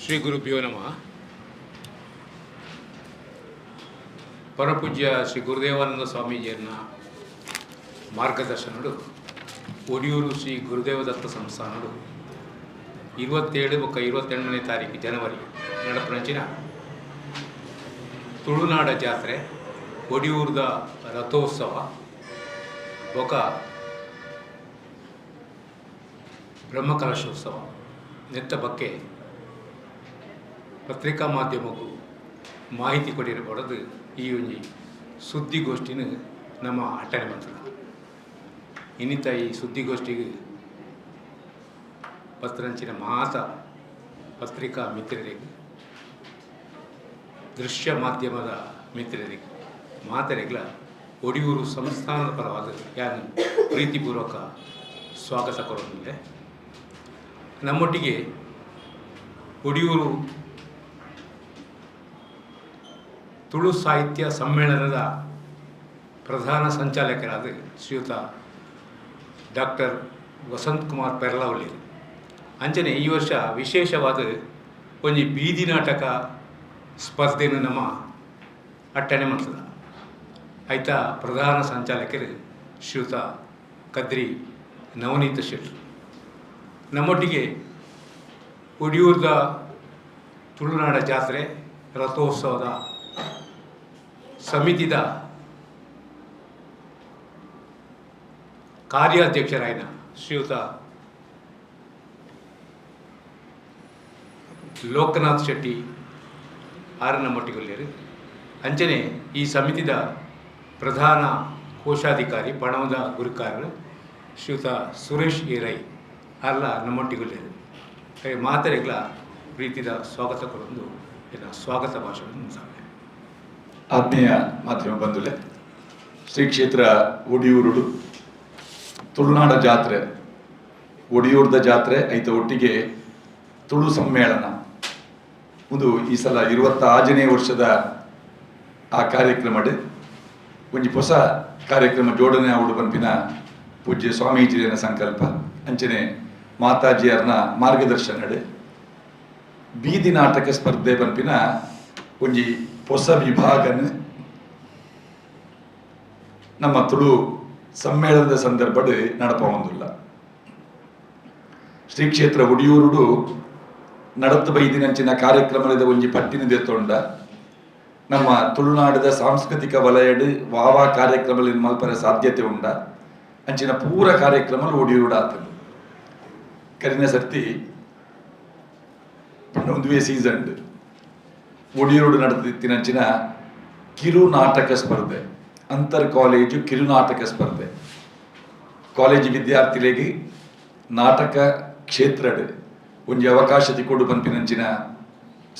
ಶ್ರೀ ಗುರುಭ್ಯೋ ನಮಃ. ಪರಪೂಜ್ಯ ಶ್ರೀ ಗುರುದೇವಾನಂದ ಸ್ವಾಮೀಜಿಯನ್ನ ಮಾರ್ಗದರ್ಶನಡು, ಒಡಿಯೂರು ಶ್ರೀ ಗುರುದೇವದತ್ತ ಸಂಸ್ಥಾನಡು, ಇರುವತ್ತೇಳು ಮತ್ತು ಇರುವತ್ತೆಂಟನೇ ತಾರೀಕು ಜನವರಿ ನಡಪನಂಚಿನ ತುಳುನಾಡ ಜಾತ್ರೆ, ಒಡಿಯೂರದ ರಥೋತ್ಸವ ಒಕ ಬ್ರಹ್ಮಕಲಶೋತ್ಸವ, ನೆತ್ತ ಬಗ್ಗೆ ಪತ್ರಿಕಾ ಮಾಧ್ಯಮಕ್ಕೂ ಮಾಹಿತಿ ಕೊಡಿರಬಾರದು. ಈ ಒಂಜಿ ಸುದ್ದಿಗೋಷ್ಠಿನ ನಮ್ಮ ಅಟ್ಟಣೆ ಮಂತ್ರ ಇನ್ನಿತ ಈ ಸುದ್ದಿಗೋಷ್ಠಿಗೆ ಪತ್ರಂಚಿನ ಮಾತ ಪತ್ರಿಕಾ ಮಿತ್ರರಿಗೆ, ದೃಶ್ಯ ಮಾಧ್ಯಮದ ಮಿತ್ರರಿಗೆ, ಮಾತರೆಗಳ ಒಡಿಯೂರು ಸಂಸ್ಥಾನದ ಪರವಾದ ಯಾರು ಪ್ರೀತಿಪೂರ್ವಕ ಸ್ವಾಗತ ಕೊಡೋದಿದೆ ನಮ್ಮೊಟ್ಟಿಗೆ ಒಡಿಯೂರು ತುಳು ಸಾಹಿತ್ಯ ಸಮ್ಮೇಳನದ ಪ್ರಧಾನ ಸಂಚಾಲಕರಾದ ಶ್ರೀಯುತ ಡಾಕ್ಟರ್ ವಸಂತ್ ಕುಮಾರ್ ಪೆರ್ಲವಳ್ಳಿ. ಅಂಚನೆ ಈ ವರ್ಷ ವಿಶೇಷವಾದ ಒಂಜಿ ಬೀದಿ ನಾಟಕ ಸ್ಪರ್ಧೆಯನ್ನು ನಮ್ಮ ಅಟ್ಟಣೆ ಮಾಡ್ತದ. ಆಯ್ತ, ಪ್ರಧಾನ ಸಂಚಾಲಕರು ಶ್ರೀಯುತ ಕದ್ರಿ ನವನೀತ ಶೆಟ್ರು ನಮ್ಮೊಟ್ಟಿಗೆ ಒಡಿಯೂರ್ದ ತುಳುನಾಡ ಜಾತ್ರೆ ರಥೋತ್ಸವದ ಸಮಿತಿದ ಕಾರ್ಯಾಧ್ಯಕ್ಷರಾಯಿನ ಶ್ರೀಯುತ ಲೋಕನಾಥ್ ಶೆಟ್ಟಿ ಆರನ ಮಟ್ಟಿಗೊಳ್ಳಿಯರು. ಅಂಚನೆ ಈ ಸಮಿತಿದ ಪ್ರಧಾನ ಕೋಶಾಧಿಕಾರಿ ಪಣವದ ಗುರುಕಾರರು ಶ್ರೀಯುತ ಸುರೇಶ್ ಏರೈ ಅಲ್ಲ ನಮ್ಮೊಟ್ಟಿಗೊಳ್ಳಿಯರು. ಮಾತರೆಗಳ ಪ್ರೀತಿದ ಸ್ವಾಗತ ಕೊಡೊಂದು ಸ್ವಾಗತ ಸಾಧ್ಯ ಆತ್ಮೀಯ ಮಾಧ್ಯಮ ಬಂಧುಲೆ ಶ್ರೀ ಕ್ಷೇತ್ರ ಒಡಿಯೂರುಡು, ತುಳುನಾಡ ಜಾತ್ರೆ, ಒಡಿಯೂರ್ದ ಜಾತ್ರೆ ಐತ ಒಟ್ಟಿಗೆ ತುಳು ಸಮ್ಮೇಳನ. ಒಂದು ಈ ಸಲ ಇರುವತ್ತ ಆರನೇ ವರ್ಷದ ಆ ಕಾರ್ಯಕ್ರಮಡ್ ಒಂಜಿ ಹೊಸ ಕಾರ್ಯಕ್ರಮ ಜೋಡಣೆ ಆವಡು ಬಂಪಿನ ಪೂಜ್ಯ ಸ್ವಾಮೀಜಿಯನ ಸಂಕಲ್ಪ. ಅಂಚನೆ ಮಾತಾಜಿಯರ್ನ ಮಾರ್ಗದರ್ಶನಡೆ ಬೀದಿ ನಾಟಕ ಸ್ಪರ್ಧೆ ಬಂಪಿನ ಒಂಜಿ ಹೊಸ ವಿಭಾಗನೆ ನಮ್ಮ ತುಳು ಸಮ್ಮೇಳನದ ಸಂದರ್ಭಡ್ ನಡಪ ಒಂದುಲ್ಲ ಶ್ರೀ ಕ್ಷೇತ್ರ ಹುಡಿಯೂರುಡು ನಡತ್ ಬೈದಿನಂಚಿನ ಕಾರ್ಯಕ್ರಮದ ಒಂಜಿ ಪಟ್ಟಿನ ತೊಂಡ ನಮ್ಮ ತುಳುನಾಡದ ಸಾಂಸ್ಕೃತಿಕ ವಲಯಡ್ ವಾವಾ ಕಾರ್ಯಕ್ರಮದಲ್ಲಿ ಮಲ್ಪರ ಸಾಧ್ಯತೆ ಉಂಡ. ಅಂಚಿನ ಪೂರ ಕಾರ್ಯಕ್ರಮ ಹುಡಿಯೂರುಡ ಆತನು ಕರಿನ ಸರ್ತಿ ಒಂದುವೆ ಸೀಸನ್ ಒಡಿಯೂರು ಕಿರು ನಾಟಕ ಸ್ಪರ್ಧೆ, ಅಂತರ್ ಕಾಲೇಜು ಕಿರು ನಾಟಕ ಸ್ಪರ್ಧೆ. ಕಾಲೇಜು ವಿದ್ಯಾರ್ಥಿಗಳಿಗೆ ನಾಟಕ ಕ್ಷೇತ್ರಡ್ ಒಂಜಿ ಅವಕಾಶ ತಿಕ್ಕೊಡು ಪನ್ಪಿನಂಚಿನ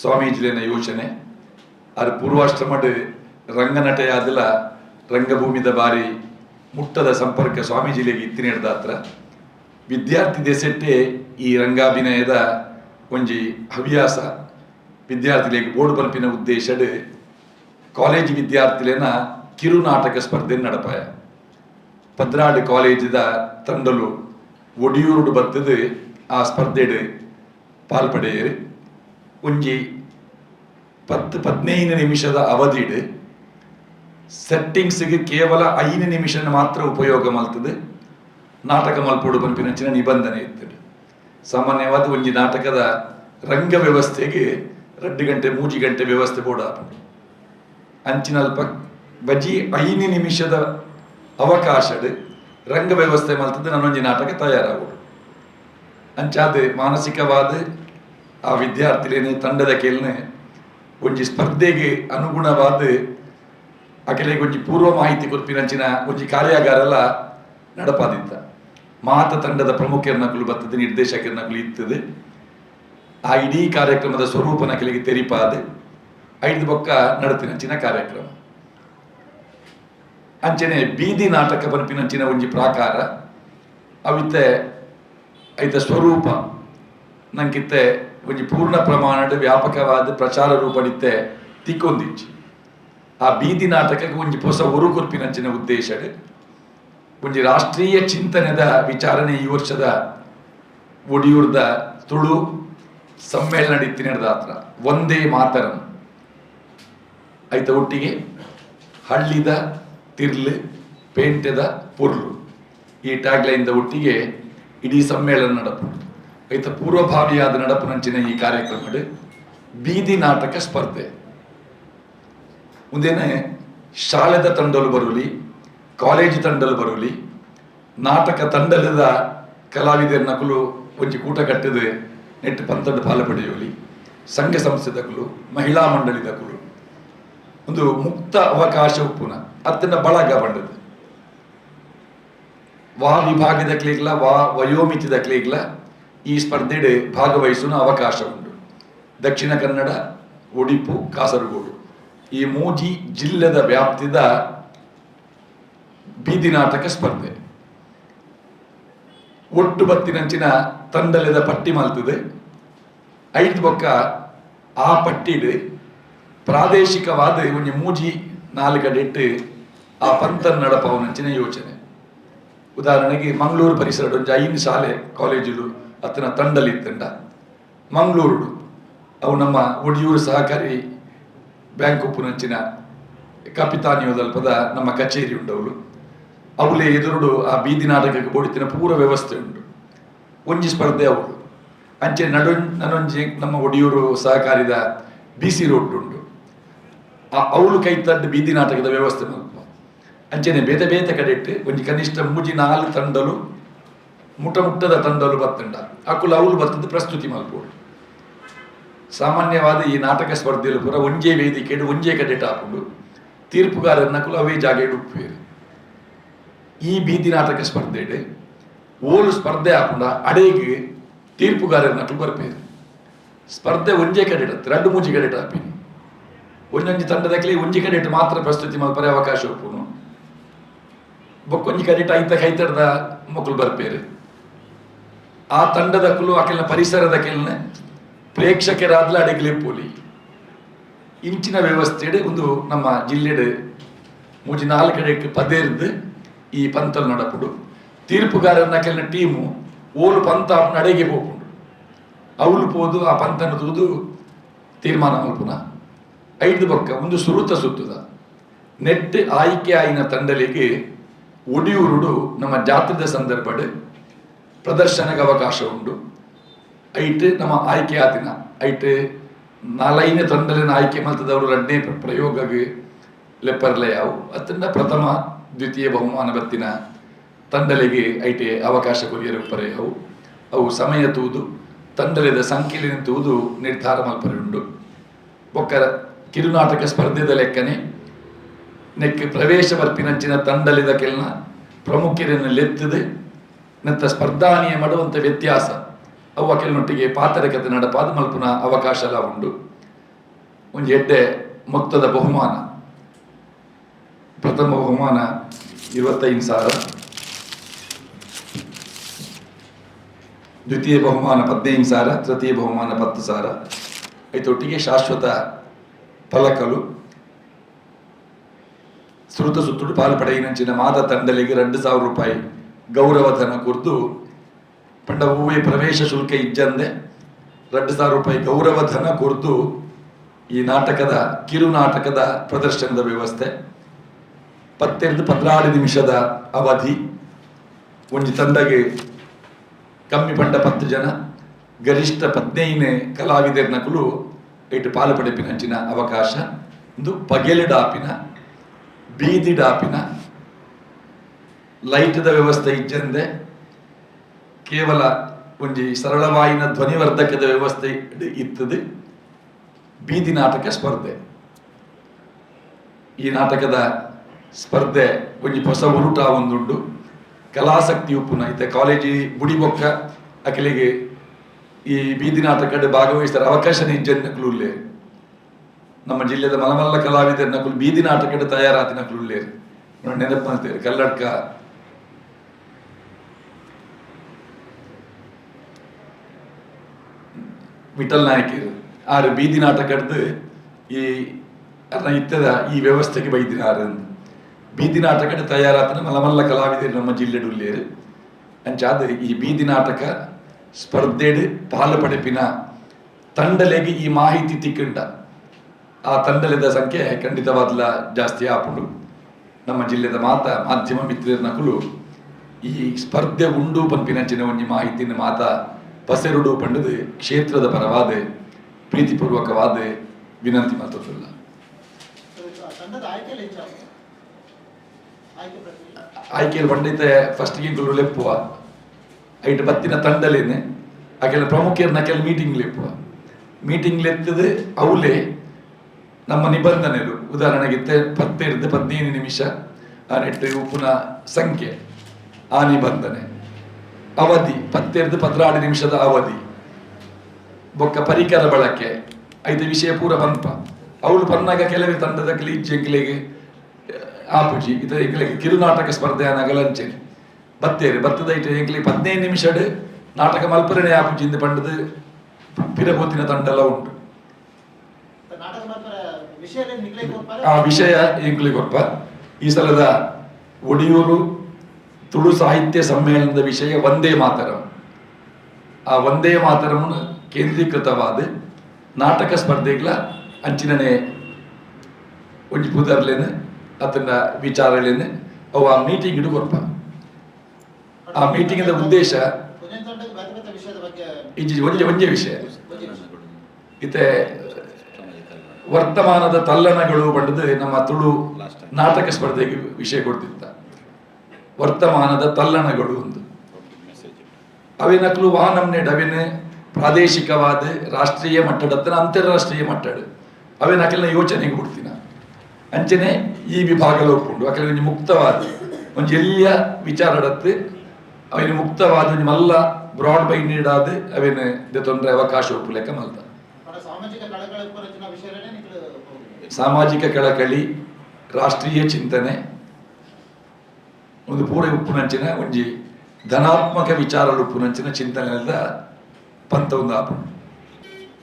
ಸ್ವಾಮೀಜಿಲಿನ ಯೋಚನೆ. ಅರ್ ಪೂರ್ವಾಶ್ರಮಡ್ ರಂಗನಟೆಯಾದಲ ರಂಗಭೂಮಿದ ಬಾರಿ ಮುಟ್ಟದ ಸಂಪರ್ಕ ಸ್ವಾಮೀಜಿಲಿಗೆ ಇತ್ತಿನ ಹಿಡ್ದಾತ್ರ ವಿದ್ಯಾರ್ಥಿ ದೆಸೆಟ್ಟೆ ಈ ರಂಗಾಭಿನಯದ ಒಂಜಿ ಹವ್ಯಾಸ. ವಿದ್ಯಾರ್ಥಿಗಳಿಗೆ ಬೋರ್ಡ್ ಪಂಪಿನ ಉದ್ದೇಶಡ್ ಕಾಲೇಜ್ ವಿದ್ಯಾರ್ಥಿಲೇನ ಕಿರುನಾಟಕ ಸ್ಪರ್ಧೆ ನಡಪಾಯ. ಪದ್ರಾಡ್ ಕಾಲೇಜಿದ ತಂಡಲು ಒಡಿಯೂರುಡು ಬರ್ತದೆ ಆ ಸ್ಪರ್ಧೆಡ್ ಪಾಲ್ಪಡೆಯರು. ಒಂಜಿ ಪತ್ತು ಪದಿನೈದು ನಿಮಿಷದ ಅವಧಿಡ್ ಸೆಟ್ಟಿಂಗ್ಸ್ಗೆ ಕೇವಲ ಐದು ನಿಮಿಷ ಮಾತ್ರ ಉಪಯೋಗ ಮಲ್ತದೆ. ನಾಟಕ ಮಲ್ಪೋಡು ಪಂಪಿನಂಚಿನ ನಿಬಂಧನೆ ಇರ್ತದೆ ಸಾಮಾನ್ಯವಾದ ಒಂಜಿ ನಾಟಕದ ರಂಗ ವ್ಯವಸ್ಥೆಗೆ ರಡ್ಡು ಗಂಟೆ, ಮೂಜಿ ಗಂಟೆ ವ್ಯವಸ್ಥೆ ಬೋಡ ಅಂಚಿನಲ್ಪ ಬಜಿ ಐದು ನಿಮಿಷದ ಅವಕಾಶಡ್ ರಂಗ ವ್ಯವಸ್ಥೆ ಮಲ್ತದ್ದು ನನ್ನೊಂಜಿ ನಾಟಕ ತಯಾರಾಗುವುದು ಅಂಚಾದ ಮಾನಸಿಕವಾದ ಆ ವಿದ್ಯಾರ್ಥಿಲೇನೆ, ತಂಡದ ಕೇಳನೆ ಒಂಜಿ ಸ್ಪರ್ಧೆಗೆ ಅನುಗುಣವಾದ ಅಕಲೆಗೆ ಒಂಜಿ ಪೂರ್ವ ಮಾಹಿತಿ ಕೊರ್ಪಿನಂಚಿನ ಒಂಜಿ ಕಾರ್ಯಾಗಾರಲ್ಲ ನಡಪಾದಿತ್ತ ಮಾತ ತಂಡದ ಪ್ರಮುಖರನ್ನಕಲು ಬರ್ತದೆ ನಿರ್ದೇಶಕರನ್ನಕಲು ಇರ್ತದೆ. ಆ ಇಡೀ ಕಾರ್ಯಕ್ರಮದ ಸ್ವರೂಪನ ಕೆಳಗೆ ತೆರಿಪಾದೆ. ಐದು ಬೊಕ್ಕ ನಡತಿನಂಚಿನ ಕಾರ್ಯಕ್ರಮ. ಅಂಚನೆ ಬೀದಿ ನಾಟಕ ಪನ್ಪಿನಂಚಿನ ಒಂಜಿ ಪ್ರಾಕಾರ. ಅವಿತ್ತೆ ಐತ ಸ್ವರೂಪ. ನಂಗಿತ್ತೆ ಒಂಜಿ ಪೂರ್ಣ ಪ್ರಮಾಣದ ವ್ಯಾಪಕವಾದ ಪ್ರಚಾರ ರೂಪಡಿತ್ತೆ ತಿಕ್ಕೊಂದಿಚ್ಚಿ. ಆ ಬೀದಿ ನಾಟಕಕ್ಕೆ ಒಂಜಿ ಹೊಸ ಒರು ಕೊರ್ಪಿನಂಚಿನ ಉದ್ದೇಶಡ್ ಒಂಜಿ ರಾಷ್ಟ್ರೀಯ ಚಿಂತನೆದ ವಿಚಾರಣೆ ಈ ವರ್ಷದ ಒಡಿಯೂರ್ದ ತುಳು ಸಮ್ಮೇಳನ ನಡೀತೀನಿ ಹತ್ರ ಒಂದೇ ಮಾತರಂ. ಐತ ಒಟ್ಟಿಗೆ? ಹಳ್ಳಿದ ತಿರ್ಲು ಪೇಂಟೆದ ಪುರ್ಲು. ಈ ಟ್ಯಾಗ್ಲೈನ್ದ ಒಟ್ಟಿಗೆ ಇಡೀ ಸಮ್ಮೇಳನ ನಡಪು. ಐತ ಪೂರ್ವಭಾವಿಯಾದ ನಡಪುನಂಚಿನ ಈ ಕಾರ್ಯಕ್ರಮ ಬೀದಿ ನಾಟಕ ಸ್ಪರ್ಧೆ. ಮುಂದೇನೆ ಶಾಲೆದ ತಂಡಲು ಬರುಲಿ ಕಾಲೇಜು ತಂಡಲು ಬರುಲಿ, ನಾಟಕ ತಂಡಲದ ಕಲಾವಿದರ ನಕಲು ಒಂಚಿ ಕೂಟ ಕಟ್ಟಿದ. ನೆಟ್ಟು ಪಂತದ ಫಲ ಪಡೆಯೋಲಿ ಸಂಘ ಸಂಸ್ಥೆದಕಲು ಮಹಿಳಾ ಮಂಡಳಿದಕಲು ಒಂದು ಮುಕ್ತ ಅವಕಾಶ ಉಪ್ಪುನ ಅದನ್ನ ಬಳಗ ಬಂಡದು ವಾ ವಿಭಾಗದ ಕ್ಲೀಗ್ಲ, ವಾ ವಯೋಮಿತಿದ ಕ್ಲೀಗ್ಲ ಈ ಸ್ಪರ್ಧೆಡ್ ಭಾಗವಹಿಸುವ ಅವಕಾಶ ಉಂಟು. ದಕ್ಷಿಣ ಕನ್ನಡ, ಉಡುಪು, ಕಾಸರಗೋಡು. ಈ ಮೂಜಿ ಜಿಲ್ಲೆದ ವ್ಯಾಪ್ತಿದ ಬೀದಿ ನಾಟಕ ಸ್ಪರ್ಧೆ. ಒಟ್ಟು ಬತ್ತಿನಂಚಿನ ತಂಡಲೆದ ಪಟ್ಟಿ ಮಲ್ತದೆ. ಐದು ಬೊಕ್ಕ ಆ ಪಟ್ಟಿಡ್ ಪ್ರಾದೇಶಿಕವಾದ ಒಂಜಿ ಮೂಜಿ ನಾಲ್ಕಡೆಟ್ಟು ಆ ಪಂತನ್ ನಡಪವನಂಚಿನ ಯೋಚನೆ. ಉದಾಹರಣೆಗೆ ಮಂಗಳೂರು ಪರಿಸರ ಒಂಜಿ ಐದು ಶಾಲೆ ಕಾಲೇಜುಲು ಅತ್ತನ ತಂಡಲಿತ್ತಂಡ ಮಂಗಳೂರು ಅವು ನಮ್ಮ ಒಡಿಯೂರು ಸಹಕಾರಿ ಬ್ಯಾಂಕ್ ಉಪ್ಪುನಂಚಿನ ಕಪಿತಾನಿಯೋದಲ್ಪದ ನಮ್ಮ ಕಚೇರಿ ಉಂಡವಳು. ಅವಲೇ ಎದುರುಡು ಆ ಬೀದಿ ನಾಟಕಕ್ಕೆ ಬೋಡಿತಿನ ಪೂರ ವ್ಯವಸ್ಥೆ ಉಂಟು ಒಂಜಿ ಸ್ಪರ್ಧೆ ಅವಳು ಅಂಚೆ ನಡು ನನ್ನೊಂಜಿ ನಮ್ಮ ಒಡಿಯೂರು ಸಹಕಾರಿದ ಬಿ ಸಿ ರೋಡ್ ಉಂಡು ಆ ಅವಳು ತಂಡ ಬೀದಿ ನಾಟಕದ ವ್ಯವಸ್ಥೆ ಮಲ್ಪ ಅಂಚೆನೆ ಬೇತೆ ಬೇತೆ ಕಡೆಟ್ಟು ಒಂಜಿ ಕನಿಷ್ಠ ಮೂಜಿ ನಾಲ್ ತಂಡಲು, ಮುಟ ಮುಟ್ಟದ ತಂಡಲು ಬತ್ತಂಡ. ಅಕುಲು ಅವಳು ಬರ್ತದ್ದು ಪ್ರಸ್ತುತಿ ಮಲ್ಪೋಡು ಸಾಮಾನ್ಯವಾದ ಈ ನಾಟಕ ಸ್ಪರ್ಧೆಯಲ್ಲಿ ಪೂರ ಒಂಜೇ ವೇದಿಕೆಡು ಒಂಜೇ ಕಡೆಟ್ ಹಾಕೊಂಡು ತೀರ್ಪುಗಾರನಕುಲು ಅವೇ ಜಾಗ ಉಪ್ಪೇರು ಈ ಬೀದಿ ನಾಟಕ ಸ್ಪರ್ಧೆಡ್ ಓಲು ಸ್ಪರ್ಧೆ ಹಾಕೊಂಡ ಅಡೆಗೆ ತೀರ್ಪುಗಾರನಕಲು ಬರ್ಪೇ ಸ್ಪರ್ಧೆ ಒಂಜೇ ಕಡೆಟ್ ಎರಡು ಮೂಜಿ ಕಡೆಟ್ ಹಾಪಿನಿ ಒಂದೊಂಜಿ ತಂಡದಕ್ಕೆ ಒಂಜಿ ಕಡೆಟ್ ಮಾತ್ರ ಪ್ರಸ್ತುತಿ ಮಲ್ಪರೆ ಅವಕಾಶ ಒಪ್ಪುನು. ಬೊಕ್ಕೊಂಜಿ ಕಡೆಟ್ ಐತ ಕೈತಡದ ಮಕ್ಕಳು ಬರ್ಪೇರು. ಆ ತಂಡದಕ್ಕಲು ಅಕೆಲ್ನ ಪರಿಸರದ ಕೆಲ್ನ ಪ್ರೇಕ್ಷಕರಾದ್ಲ ಅಡೆಗ್ಲೆ ಪೋಲಿ. ಇಂಚಿನ ವ್ಯವಸ್ಥೆಡೆ ಒಂದು ನಮ್ಮ ಜಿಲ್ಲೆಡೆ ಮೂಜಿ ನಾಲ್ಕು ಕಡೆಗೆ ಪದೇರ್ದು ಈ ಪಂತಲ್ ನಡಪುಡು. ಕೆಲ್ನ ಟೀಮು, ಓಲು ಪಂತ ನಡೆಗೆ ಹೋಗ್ಕೊಂಡು ಅವಳು ಪೋದು, ಆ ಪಂತನ ತೂದು, ತೀರ್ಮಾನ ಮಲ್ಪುನ ಐದು ಬರ್ಕ ಒಂದು ಸುರುತ ಸುತ್ತುದ. ನೆಟ್ ಆಯ್ಕೆ ಆಯಿನ ತಂಡಲಿಗೆ ಒಡಿಯೂರುಡು ನಮ್ಮ ಜಾತ್ರದ ಸಂದರ್ಭಡ್ ಪ್ರದರ್ಶನಕ್ಕೆ ಅವಕಾಶ ಉಂಟು ಐಟ್ ನಮ್ಮ ಆಯ್ಕೆ ಆತಿನ ಐಟ್ ನಾಲೈನ ತಂಡಲಿನ ಆಯ್ಕೆ ಮಲ್ತದವರು ಎರಡನೇ ಪ್ರಯೋಗಗೆ ಲೆಪ್ಪರ್ಲೆ ಯಾವು. ಅದನ್ನ ಪ್ರಥಮ, ದ್ವಿತೀಯ ಬಹುಮಾನ ಬತ್ತಿನ ತಂಡಲಿಗೆ ಐಟೆ ಅವಕಾಶ ಕೊರಿಯರು ಪರೆ ಅವು. ಅವು ಸಮಯ ತೂದು, ತಂಡಲಿದ ಸಂಕೀರ್ಣ ತೂದು ನಿರ್ಧಾರ ಮಲ್ಪರೆ ಉಂಡು ಬೊಕ್ಕ ಕಿರುನಾಟಕ ಸ್ಪರ್ಧೆದ ಲೆಕ್ಕನೆ, ನೆಕ್ ಪ್ರವೇಶ ಬರ್ಪಿನಂಚಿನ ತಂಡಲಿದ ಕೆಲ್ನ ಪ್ರಮುಖರನ್ನು ಲೆತ್ತದೆ. ನಂತರ ಸ್ಪರ್ಧಾನಿಯ ಮಾಡುವಂಥ ವ್ಯತ್ಯಾಸ ಅವು ಕೆಲವೊಟ್ಟಿಗೆ ಪಾತ್ರಕತೆ ನಡಪಾದ ಮಲ್ಪುನ ಅವಕಾಶ ಎಲ್ಲ ಉಂಡು. ಒಂದು ಎಡ್ಡೆ ಮೊತ್ತದ ಬಹುಮಾನ. ಪ್ರಥಮ ಬಹುಮಾನ ಇವತ್ತೈದು ಸಾವಿರ. ದ್ವಿತೀಯ ಬಹುಮಾನ ಹದಿನೈದು ಸಾವಿರ ತೃತೀಯ ಬಹುಮಾನ ಹತ್ತು ಸಾವಿರ ಐತೊಟ್ಟಿಗೆ ಶಾಶ್ವತ ಫಲಕಲು ಶ್ರುತ ಸುತ್ತುಡು ಪಾಲು ಪಡೆಯಿನಂಚಿನ ಮಾದ ತಂಡಲಿಗೆ ಎರಡು ಸಾವಿರ ರೂಪಾಯಿ ಗೌರವಧನ ಕುರಿತು ಪಂಡ ಹೂವೆ ಪ್ರವೇಶ ಶುಲ್ಕ ಇಜ್ಜಂದೆ ಎರಡು ಸಾವಿರ ರೂಪಾಯಿ ಗೌರವಧನ ಕುರಿತು ಈ ನಾಟಕದ, ಕಿರು ನಾಟಕದ ಪ್ರದರ್ಶನದ ವ್ಯವಸ್ಥೆ. ಪತ್ತೆರಡು ಪದ್ನಾರು ನಿಮಿಷದ ಅವಧಿ. ಒಂದು ತಂಡಗೆ ಕಮ್ಮಿ ಪಂಡ ಪತ್ತು ಜನ, ಗರಿಷ್ಠ ಪದ್ನೈನೆ ಕಲಾವಿದರ ನಕಲು ಇಟ್ಟು ಪಾಲು ಪಡೆಪಿನಂಚಿನ ಅವಕಾಶ, ಒಂದು ಪಗೆಲೆ ಡಾಪಿನ ಬೀದಿ ಡಾಪಿನ ಲೈಟದ ವ್ಯವಸ್ಥೆ ಇಜ್ಜಂದೆ, ಕೇವಲ ಒಂಜಿ ಸರಳವಾಯಿನ ಧ್ವನಿವರ್ಧಕದ ವ್ಯವಸ್ಥೆ ಇತ್ತದೆ, ಬೀದಿ ನಾಟಕ ಸ್ಪರ್ಧೆ. ಈ ನಾಟಕದ ಸ್ಪರ್ಧೆ ಒಂಜಿ ಹೊಸ ಉರುಟ ಒಂದುಂಡು. ಕಲಾಸಕ್ತಿ ಉಪ್ಪುನ ಇತ್ತೆ ಕಾಲೇಜಿ ಬುಡಿಬೊಕ್ಕ ಅಕಲಿಗೆ ಈ ಬೀದಿ ಕಡೆ ಭಾಗವಹಿಸ್ತಾರೆ ಅವಕಾಶ ನಿಜ್ಜನ್ನಕ್ಲುಲ್ಲೇ ನಮ್ಮ ಜಿಲ್ಲೆದ ಮಲಮಲ್ಲ ಕಲಾವಿದರ ನಕಲು ಬೀದಿ ಕಡೆ ತಯಾರಾತಿ ನಕಲುಲ್ಲೇ. ನೆನಪು ಮಾಡ್ತೇವೆ ಕಲ್ಲಡ್ಕ. ವಿಠಲ್ ನಾಯಕರು ಆರು ಬೀದಿ ಕಡ್ದು ಈ ಇತ್ತದ ಈ ವ್ಯವಸ್ಥೆಗೆ ಬೈದಿನಾರು ಬೀದಿ ನಾಟಕದ ತಯಾರಾತನ ಮಲಮಲ್ಲ ಕಲಾವಿದರು ನಮ್ಮ ಜಿಲ್ಲೆಡುಲ್ಲೇರು ಅಂಚಾದ ಈ ಬೀದಿ ನಾಟಕ ಸ್ಪರ್ಧೆಡ್ ಪಾಲು ಪಡೆಪಿನ ತಂಡಲೆಗೆ ಈ ಮಾಹಿತಿ ತಿಕ್ಕಂಡ. ಆ ತಂಡಲೆದ ಸಂಖ್ಯೆ ಖಂಡಿತವಾದ್ಲ ಜಾಸ್ತಿ ಆಪುಡು ನಮ್ಮ ಜಿಲ್ಲೆದ ಮಾತ, ಮಾಧ್ಯಮ ಮಿತ್ರರ ನಕುಲು ಈ ಸ್ಪರ್ಧೆ ಉಂಡು ಪಂಪಿನಂಚಿನ ಒಂಜಿ ಮಾಹಿತಿನ ಮಾತ ಪಸೆರುಡು ಪಂಡದು, ಕ್ಷೇತ್ರದ ಪರವಾದ, ಪ್ರೀತಿಪೂರ್ವಕವಾದ ವಿನಂತಿ ತಂಡದ ಆಯ್ಕೆಯಲ್ಲಿ ಪಂಡಿತ ಫಸ್ಟ್ ಇಂಕುಲು ಲೆಪ್ಪುವ. ಐಟ್ ಬತ್ತಿನ ತಂಡಲೇನೆ ಆಕೆಲ್ಲ ಪ್ರಮುಖರನ್ನ ಕೆಲ ಮೀಟಿಂಗ್ ಲೆಪ್ಪುವ. ಮೀಟಿಂಗ್ ಲೆತ್ತದೆ ಅವಲೇ ನಮ್ಮ ನಿಬಂಧನೆಗಳು ಉದಾಹರಣೆಗೆ ಪತ್ತೆರ್ದು ಹದಿನೈದು ನಿಮಿಷ. ನೆಟ್ಟು ಉಪ್ಪುನ ಸಂಖ್ಯೆ. ಆ ನಿಬಂಧನೆ. ಅವಧಿ. ಪತ್ತೆರ್ದು ಪದ್ನಾಡು ನಿಮಿಷದ ಅವಧಿ. ಬೊಕ್ಕ ಪರಿಕರ ಬಳಕೆ. ಐದು ವಿಷಯ ಪೂರ ಪಂಪ ಅವಳು ಪನ್ನಾಗ ಕೆಲವೇ ತಂಡದ ಕ್ಲೀಜೆಂಗ್ಲಿಗೆ ಆಪುಜಿ ಇತ ಎಂಗ್ಲಿಗೆ ಕಿರುನಾಟಕ ಸ್ಪರ್ಧೆ ನಗಲಂಚೆ ಬತ್ತೇರಿ ಬತ್ತದ ಇಟ್ಟು ಎಂಗ್ಲಿಗೆ ಹದಿನೈದು ನಿಮಿಷಡ್ ನಾಟಕ ಮಲ್ಪರಣೆ ಆಪುಜಿ ಇಂದ ಪಂಡದು ಪಿರಬೋತಿನ ತಂಡಲ ಉಂಟು. ಆ ವಿಷಯ ಎಂಗ್ಲಿಗೆ ಗೊಪ್ಪ ಈ ಸಲದ ಒಡಿಯೂರು ತುಳು ಸಾಹಿತ್ಯ ಸಮ್ಮೇಳನದ ವಿಷಯ ಒಂದೇ ಮಾತರಂ. ಆ ಒಂದೇ ಮಾತರಂ ಕೇಂದ್ರೀಕೃತವಾದ ನಾಟಕ ಸ್ಪರ್ಧೆಗಳ ಅಂಚಿನನೆ ಒಂಜಿ ಪುದರ್ಲೇನು ಅದನ್ನ ವಿಚಾರಗಳೇನೆ. ಅವು ಆ ಮೀಟಿಂಗ್ ಇಡು ಕೊರ್ಪ ಆ ಮೀಟಿಂಗಿನ ಉದ್ದೇಶ ಒಂದೇ ವಿಷಯ. ಇತ್ತೆ, ವರ್ತಮಾನದ ತಲ್ಲಣಗಳು ಬಂಡದು ನಮ್ಮ ತುಳು ನಾಟಕ ಸ್ಪರ್ಧೆಗೆ ವಿಷಯ ಕೊಡ್ತಿತ್ತ ವರ್ತಮಾನದ ತಲ್ಲಣಗಳು ಒಂದು. ಅವಿನಕ್ಲು ವಾನಮ್ನೆಡ್ ಅವಿನ ಪ್ರಾದೇಶಿಕವಾದ ರಾಷ್ಟ್ರೀಯ ಮಟ್ಟದ ಅಂತಾರಾಷ್ಟ್ರೀಯ ಮಟ್ಟದ. ಅವಿನಕ್ಲಿನ ಯೋಚನೆಗೆ ಕೊಡ್ತೀನ. ಅಂಚನೆ ಈ ವಿಭಾಗ ಒಪ್ಪುಂಡು ಅಕಲ ಒಂಜಿ ಮುಕ್ತವಾದ ಒಂಜಿ ಎಲ್ಲಿಯ ವಿಚಾರಡತ್ತು ಅವನು ಮುಕ್ತವಾದ ಒಂಜಿ ಮಲ್ಲ ಬ್ರಾಡ್ ಬೈ ನೀಡಾದ ಅವನ ತೊಂದರೆ ಅವಕಾಶ ಒಪ್ಪು ಲೆಕ್ಕ ಮಲ್ತ? ಸಾಮಾಜಿಕ ಕಳಕಳಿ ರಾಷ್ಟ್ರೀಯ ಚಿಂತನೆ ಒಂದು ಪೂರ ಉಪ್ಪುನಂಚಿನ ಒಂಜಿ ಧನಾತ್ಮಕ ವಿಚಾರಗಳು ಉಪ್ಪುನಂಚಿನ ಚಿಂತನೆ ಪಂತ ಒಂದು ಆಪುಂಡು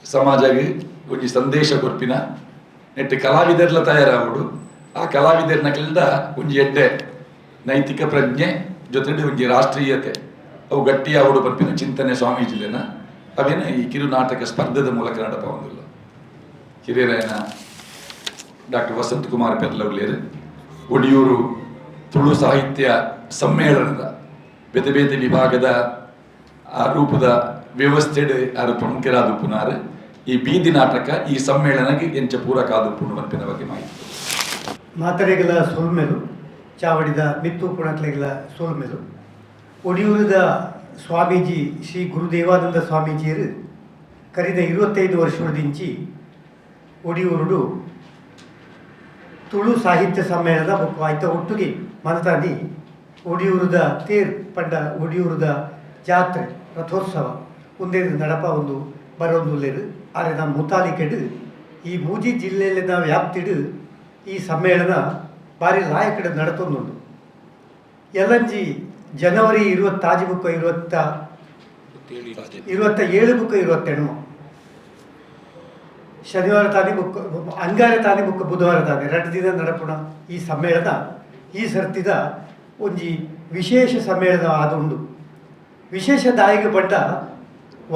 ಸಮಾಜಗೆ ಒಂಜಿ ಸಂದೇಶ ಕೊರ್ಪಿನ ನೆಟ್ಟು ಕಲಾವಿದರ್ಲ ಅವಳು ಆ ಕಲಾವಿದರ್ನಕ್ಲಿಂದ ಒಂಜಿ ಎಡ್ಡೆ ನೈತಿಕ ಪ್ರಜ್ಞೆ ಜೊತೆಗೆ ಒಂಜಿ ರಾಷ್ಟ್ರೀಯತೆ. ಅವು ಗಟ್ಟಿ ಆವುಡು ಬರ್ಪಿನ ಚಿಂತನೆ ಸ್ವಾಮೀಜಿಲೇನ. ಅವೇನ ಈ ಕಿರು ನಾಟಕ ಸ್ಪರ್ಧದ ಮೂಲಕ ನಡಪ ಹಿರಿಯರೇನ ಡಾಕ್ಟರ್ ವಸಂತ್ ಕುಮಾರ್ ಪೆರ್ಲವ್ಲೇರು, ಒಡಿಯೂರು ತುಳು ಸಾಹಿತ್ಯ ಸಮ್ಮೇಳನದ ಬೇತೆ ಬೇತೆ ವಿಭಾಗದ ಆ ರೂಪದ ವ್ಯವಸ್ಥೆಡೆ ಯಾರು ಪ್ರಮುಖರಾದ ಪುನಾರ್ ಈ ಬೀದಿ ನಾಟಕ, ಈ ಸಮ್ಮೇಳನಕ್ಕೆ ಎಂಚ ಪೂರಕ ಆದ ಪುಣ್ಯ ಮಲ್ಪಿನ ಬಗ್ಗೆ ಮಾಹಿತಿ. ಮಾತರೆಗಳ ಸೋಲ್ಮೆಲು, ಚಾವಡಿದ ಮಿತ್ತು ಪುಣಕ್ಲೆಗಳ ಸೋಲ್ಮೆಲು. ಒಡಿಯೂರದ ಸ್ವಾಮೀಜಿ ಶ್ರೀ ಗುರುದೇವಾನಂದ ಸ್ವಾಮೀಜಿಯರು ಕರೆದ ಇರುವತ್ತೈದು ವರ್ಷದಿಂಚಿ ಒಡಿಯೂರುಡು ತುಳು ಸಾಹಿತ್ಯ ಸಮ್ಮೇಳನ ಬೊಕ್ಕ ಆಯ್ತ ಒಟ್ಟಿಗೆ ಮನತಾನಿ ಒಡಿಯೂರದ ತೇರ್ ಪಂಡ ಒಡಿಯೂರದ ಜಾತ್ರೆ, ರಥೋತ್ಸವ ಒಂದೇ ನಡಪ ಒಂದು ಬರೋದು ನಮ್ಮ ಮುತಾಲಿಕೆಡು ಈ ಮೂಜಿ ಜಿಲ್ಲೆಯಲ್ಲಿನ ವ್ಯಾಪ್ತಿಡು ಈ ಸಮ್ಮೇಳನ ಭಾರಿ ಲಾಯಕಡೆ ನಡತೊಂದುಂಡು ಎಲ್ಲಂಜಿ ಜನವರಿ ಇರುವತ್ತಾಜಿ ಬುಕ್ಕ ಇರುವತ್ತ ಇರುವತ್ತ ಏಳು ಬುಕ್ಕ ಇರುವತ್ತೆಣ್ಣು. ಶನಿವಾರ ತಾನೇ ಬುಕ್ ಅಂಗಾರ ತಾನೇ ಬುಕ್ ಬುಧವಾರ ತಾನೆ ಎರಡು ದಿನ ನಡಪುಣ ಈ ಸಮ್ಮೇಳನ. ಈ ಸರ್ತಿದ ಒಂಜಿ ವಿಶೇಷ ಸಮ್ಮೇಳನ ಆದುಂಡು ವಿಶೇಷ ದಾಯಿಗೆ ಪಟ್ಟ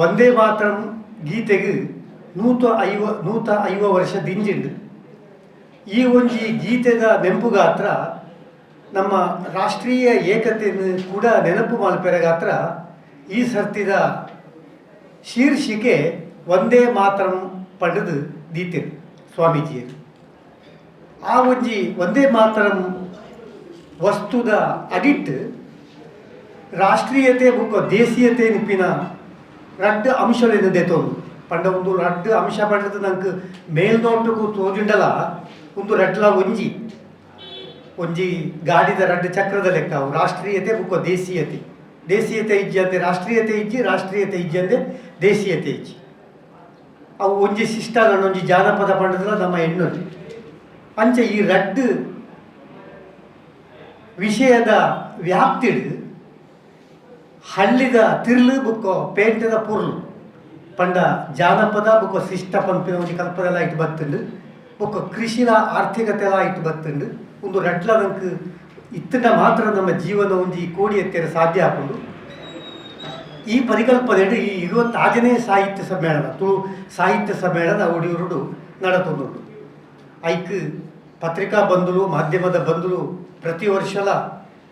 ಒಂದೇ ಮಾತ್ರ ಗೀತೆಗೆ ನೂತ ಐವ ನೂತ ಐವ ವರ್ಷ ದಿಂಜಿಂಡು ಈ ಒಂಜಿ ಗೀತೆದ ನೆಂಪುಗಾತ್ರ ನಮ್ಮ ರಾಷ್ಟ್ರೀಯ ಏಕತೆಯನ್ನು ಕೂಡ ನೆನಪು ಮಲ್ಪೆರಗಾತ್ರ ಈ ಸರ್ತಿದ ಶೀರ್ಷಿಕೆ ಒಂದೇ ಮಾತ್ರ ಪಡೆದು ದೀತೆ ಸ್ವಾಮೀಜಿಯರು. ಆ ಒಂಜಿ ಒಂದೇ ಮಾತ್ರ ವಸ್ತುದ ಅಡಿಟ್ ರಾಷ್ಟ್ರೀಯತೆ ಬುಕ್ಕ ದೇಶೀಯತೆ ನಿಪ್ಪಿನ ರಡ್ಡ ಅಂಶಗಳಿಂದ ದೆತೊಂದು ഒന്ന് റെഡ് ಅಂಶ ಪಡೆದು നമുക്ക് ಮೇಲ್ನೋಟಕ್ಕೂ ತೋಜುಂಡಲ ಒಂದು ರಡ್ಲ ಒಂಜಿ. ಒಂಜಿ ಗಾಡಿದ ರಡ್ಡು ಚಕ್ರದ ಲೆಕ್ಕ, ಅವು ರಾಷ್ಟ್ರೀಯತೆ ಬುಕ್ಕ ದೇಶೀಯತೆ. ದೇಶೀಯತೆ ಇಜ್ಜಿ ರಾಷ್ಟ್ರೀಯತೆ ಇಜ್ಜಿ ರಾಷ್ಟ್ರೀಯತೆ ಇಜ್ಜಿ ದೇಶೀಯತೆ ಇಜ್ಜಿ. ಅವು ಒಂಜಿ ಶಿಷ್ಟ ಒಂಜಿ ಜಾನಪದ ಪಂಡದ ನಮ್ಮ ಹೆಣ್ಣೊಂದು ಅಂಚೆ ಈ ರಡ್ಡು ವಿಷಯದ ವ್ಯಾಪ್ತಿಡು ಹಳ್ಳಿದ ತಿರ್ಲು ಬುಕ್ಕ ಪೇಂಟದ ಪುರ್ಲು. ಪಂಡ ಜಾನಪದ ಬೊಕ್ಕ ಶಿಷ್ಟ ಪಂಪಿನ ಒಂಜಿ ಕಲ್ಪನೆಲ ಇಟ್ಟು ಬತ್ತುಂಡು. ಬೊಕ್ಕ ಕೃಷಿನ ಆರ್ಥಿಕತೆಲ ಇಟ್ಟು ಬತ್ತುಂಡು. ಒಂದು ರಟ್ಲ ನಮ್ಗೆ ಇತ್ತಿನ ಮಾತ್ರ ನಮ್ಮ ಜೀವನ ಒಂಜಿ ಕೋಡಿ ಎತ್ತರ ಸಾಧ್ಯ ಆಕೊಂಡು ಈ ಪರಿಕಲ್ಪನೆ ಈ ಇರುವತ್ತಾಜನೇ ಸಾಹಿತ್ಯ ಸಮ್ಮೇಳನ ತು ಸಾಹಿತ್ಯ ಸಮ್ಮೇಳನ ಒಡೆಯೂರು ನಡತೊಂದು ಐಕ್ ಪತ್ರಿಕಾ ಬಂಧುಲು ಮಾಧ್ಯಮದ ಬಂಧುಲು ಪ್ರತಿ ವರ್ಷಲ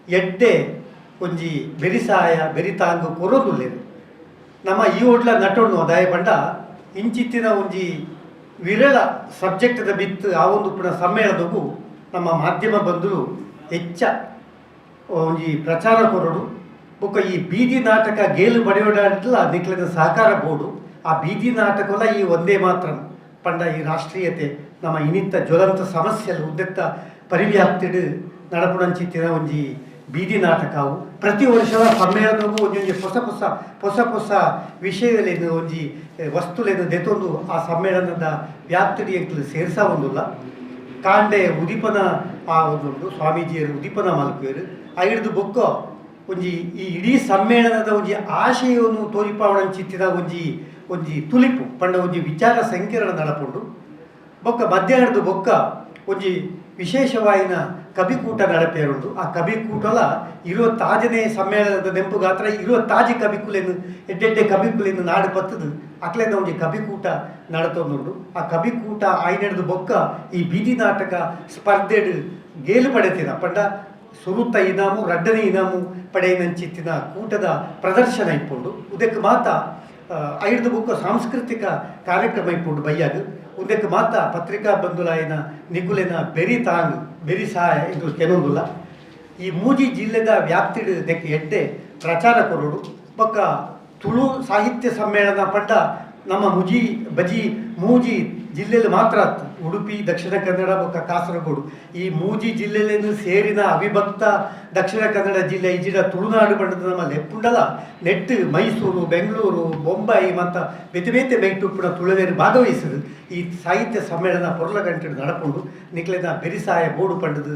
ಎಡ್ಡೆ ಒಂಜಿ ಬೆರಿಸಾಯ, ಬೆರಿತಾಂಗು ಕೊರೋದುಲ್ಲೇನು. ನಮ್ಮ ಈ ಒಡ್ಲ ನಟೋಣ್ಣು ದಯ ಪಂಡ ಇಂಚಿತ್ತಿನ ಒಂಜಿ ವಿರಳ ಸಬ್ಜೆಕ್ಟ್ದ ಬಿತ್ ಆ ಒಂದು ಪುಣ ಸಮ್ಮೇಳನಗೂ ನಮ್ಮ ಮಾಧ್ಯಮ ಬಂಧುಲು ಹೆಚ್ಚ ಒಂಜಿ ಪ್ರಚಾರ ಕೊರಡು. ಬೊಕ್ಕ ಈ ಬೀದಿ ನಾಟಕ ಗೇಲು ಬಡಿಯೋಡಾಡ್ಲ ನಿಕ್ಲದ ಸಹಕಾರ ಬೋಡು ಆ ಬೀದಿ ನಾಟಕವಲ್ಲ ಈ ಒಂದೇ ಮಾತ್ರ. ಪಂಡ ಈ ರಾಷ್ಟ್ರೀಯತೆ, ನಮ್ಮ ಇನಿತ್ತ ಜ್ವಲಂತ ಸಮಸ್ಯೆ ಉದ್ದೆತ್ತ ಪರಿವ್ಯಾಪ್ತಿಡ್, ನಡಪುಣಂಚಿತ್ತಿನ ಒಂಜಿ ಬೀದಿ ನಾಟಕವು ಪ್ರತಿ ವರ್ಷದ ಸಮ್ಮೇಳನವು ಒಂದೊಂದು ಹೊಸ ಹೊಸ ಹೊಸ ಹೊಸ ವಿಷಯಗಳೇನು ಒಂಜಿ ಎ, ವಸ್ತುಲೇನು ದೆತೊಂದು ಆ ಸಮ್ಮೇಳನದ ವ್ಯಾಪ್ತಿಯ ಸೇರ್ಸ ಒಂದುಲ್ಲ. ಕಾಂಡೆ ಉದಿಪನ ಆ ಒಂದು ಸ್ವಾಮೀಜಿಯರು ಉದಿಪನ ಮಲ್ಪೇರು ಆ ಹಿಡಿದು ಬೊಕ್ಕ ಒಂಜಿ ಈ ಇಡೀ ಸಮ್ಮೇಳನದ ಒಂಜಿ ಆಶಯವನ್ನು ತೋರಿಪಾವಣ ಚಿತ್ತಿದ ಒಂಜಿ ಒಂಜಿ ತುಲಿಪು ಪಂಡ ಒಂಜಿ ವಿಚಾರ ಸಂಕಿರಣ ನಡಪುಂಡು. ಬೊಕ್ಕ ಮಧ್ಯಾಹ್ನದ ಬೊಕ್ಕ ಒಂಜಿ ಕಬಿಕೂಟ ಇರೋದು ಆ ಕವಿಕೂಟಲ ಇರುವ ತಾಜನೇ ಸಮ್ಮೇಳನದ ನೆಂಪು ಗಾತ್ರ ಇರುವ ತಾಜಿ ಕಬಿಕುಲೆನು ಎಡ್ಡೆಡ್ಡೆ ಕಬಿಕುಲೆನು ನಾಡು ಪತ್ತದು ಅಕ್ಲೆನ ಒಂಜಿ ಕವಿಕೂಟ ನಡತೊಂದುಂಡು ಆ ಕವಿಕೂಟ ಆಯ್ನೆಡ್ದು ಬೊಕ್ಕ ಈ ಬೀದಿ ನಾಟಕ ಸ್ಪರ್ಧೆಡ್ ಗೇಲು ಪಡೆತಿನ ಪಂಡ ಸುರುತ್ತ ಇನಾಮು, ರಡ್ಡನೆ ಇನಾಮು ಪಡೆಯನಂಚಿತ್ತಿನ ಕೂಟದ ಪ್ರದರ್ಶನ ಇಪ್ಪುಂಡು ಉದಕ್ಕೆ ಮಾತ ಐದು ಬುಕ್ಕ ಸಾಂಸ್ಕೃತಿಕ ಕಾರ್ಯಕ್ರಮ ಇಪ್ಪುಂಡು ಬಯ್ಯಾಗ ಉದ್ದಕ್ಕೆ ಮಾತ ಪತ್ರಿಕಾ ಬಂಧುಲಾಯಿನ ನಿಕುಲಿನ ಬೆರಿ ತಾಂಗ್, ಬೆರಿ ಸಹಾಯ ಇದು ಕೆಲವೊಂದುಲ್ಲ ಈ ಮೂಜಿ ಜಿಲ್ಲೆದ ವ್ಯಾಪ್ತಿಡ್ ದೆಕ್ಕೆ ಎಡ್ಡೆ ಪ್ರಚಾರ ಕೊರೋಡು ಬೊಕ್ಕ ತುಳು ಸಾಹಿತ್ಯ ಸಮ್ಮೇಳನ ಪಟ್ಟ ನಮ್ಮ ಮುಜಿ, ಬಜಿ, ಮೂಜಿ ಜಿಲ್ಲೆಯಲ್ಲಿ ಮಾತ್ರ. ಉಡುಪಿ, ದಕ್ಷಿಣ ಕನ್ನಡ ಬೊಕ್ಕ ಕಾಸರಗೋಡು. ಈ ಮೂಜಿ ಜಿಲ್ಲೆಯಲ್ಲಿ ಸೇರಿದ ಅವಿಭಕ್ತ ದಕ್ಷಿಣ ಕನ್ನಡ ಜಿಲ್ಲೆ ಇಜಿಡ ತುಳುನಾಡು ಬಣ್ಣದ ನಮ್ಮ ಲೆಪ್ಪುಂಡಲ ನೆಟ್ಟು ಮೈಸೂರು, ಬೆಂಗಳೂರು, ಬೊಂಬೈ ಮತ್ತು ಬೇತೆ ಬೆಂಟುಪ್ಪುಡ ತುಳುವೇರು ಭಾಗವಹಿಸಿದ್ರು. ಈ ಸಾಹಿತ್ಯ ಸಮ್ಮೇಳನ ಪೊರ್ಲಗಂಟು ನಡಪುಂಡು ನಿಕ್ಲೆನ ಬೆರಿಸಾಯ ಬೋಡು ಪಂಡದು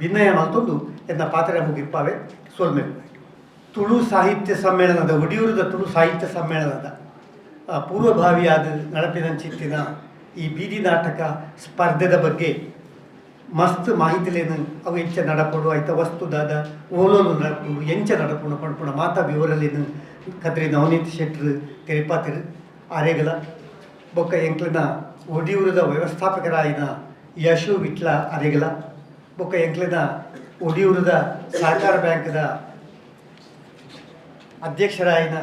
ಭಿನ್ನಯ ಮಲ್ತೊಂದು ಎನ್ನ ಪಾತ್ರ ಮುಗಿಪ್ಪಾವೆ ಸೋಲ್ಮೆ ತುಳು ಸಾಹಿತ್ಯ ಸಮ್ಮೇಳನದ ಒಡಿಯೂರದ ತುಳು ಸಾಹಿತ್ಯ ಸಮ್ಮೇಳನದ. ಪೂರ್ವಭಾವಿಯಾದ ನಡಪಿನಂಚಿತ್ತಿನ ಈ ಬೀದಿ ನಾಟಕ ಸ್ಪರ್ಧೆದ ಬಗ್ಗೆ ಮಸ್ತ್ ಮಾಹಿತಿಲೇನು ಅವು ಎಂಚ ನಡಪಡು ಐತ ವಸ್ತುದಾದ ಓಲೋಲು ನಡಪಡು, ಎಂಚ ನಡಪುಣ ಪಣ್ಪುಣ ಮಾತಾ ವಿವರಲೇನು ಕದ್ರಿ ನವನೀತ್ ಶೆಟ್ರು, ತೆರಿಪಾತಿರು ಆರೇಗಲ. ಬೊಕ್ಕ ಎಂಕ್ಲಿನ ಒಡಿಯೂರದ ವ್ಯವಸ್ಥಾಪಕರಾಯಿನ ಯಶು ವಿಟ್ಲ ಅರೆಗಲ ಬೊಕ್ಕ ಎಂಕ್ಲಿನ ಒಡಿಯೂರದ ಸಹಕಾರ ಬ್ಯಾಂಕ್ದ ಅಧ್ಯಕ್ಷರಾಯಿನ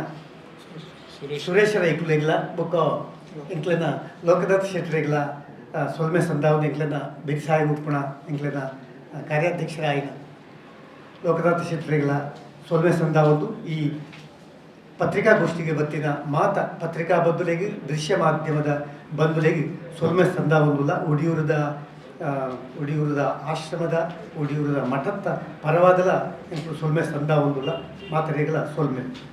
ಸುರೇಶ. ರೈಕುಲೆಗ್ಲ ಬೊಕ್ಕ ಇಂಕ್ಲೆನ ಲೋಕನಾಥ್ ಶೆಟ್ರೆಗ್ಲ ಸೊಲ್ಮೆ ಸಂದಾವನ ಇಂಕ್ಲೆನ ಬಿರ್ಸಾಯಿ ಉಪ್ಪುಣ ಇಂಕ್ಲೆನ ಆಯ್ನ? ಕಾರ್ಯಾಧ್ಯಕ್ಷರಾಯಿನ ಶೆಟ್ಟರ್ ಇಲ್ಲ ಸೊಲ್ಮೆ ಸಂದಾವದು ಈ ಪತ್ರಿಕಾಗೋಷ್ಠಿಗೆ ಬತ್ತಿನ ಮಾತ ಪತ್ರಿಕಾ ಬಂಧುಲೆಗೆ ದೃಶ್ಯ ಮಾಧ್ಯಮದ ಬಂಧುಲೆಗೆ ಸೊಲ್ಮೆ ಸಂದಾವೊಂದುಲ್ಲ ಉಡಿಯೂರದ ಉಡಿಯೂರದ ಆಶ್ರಮದ ಉಡಿಯೂರದ ಮಠತ್ತ ಪರವಾದಲ ಇಂಕು ಸಂದ ಸಂದಾವೊಂದುಲ್ಲ ಮಾತರೆಗಳ ಸೊಲ್ಮೆ.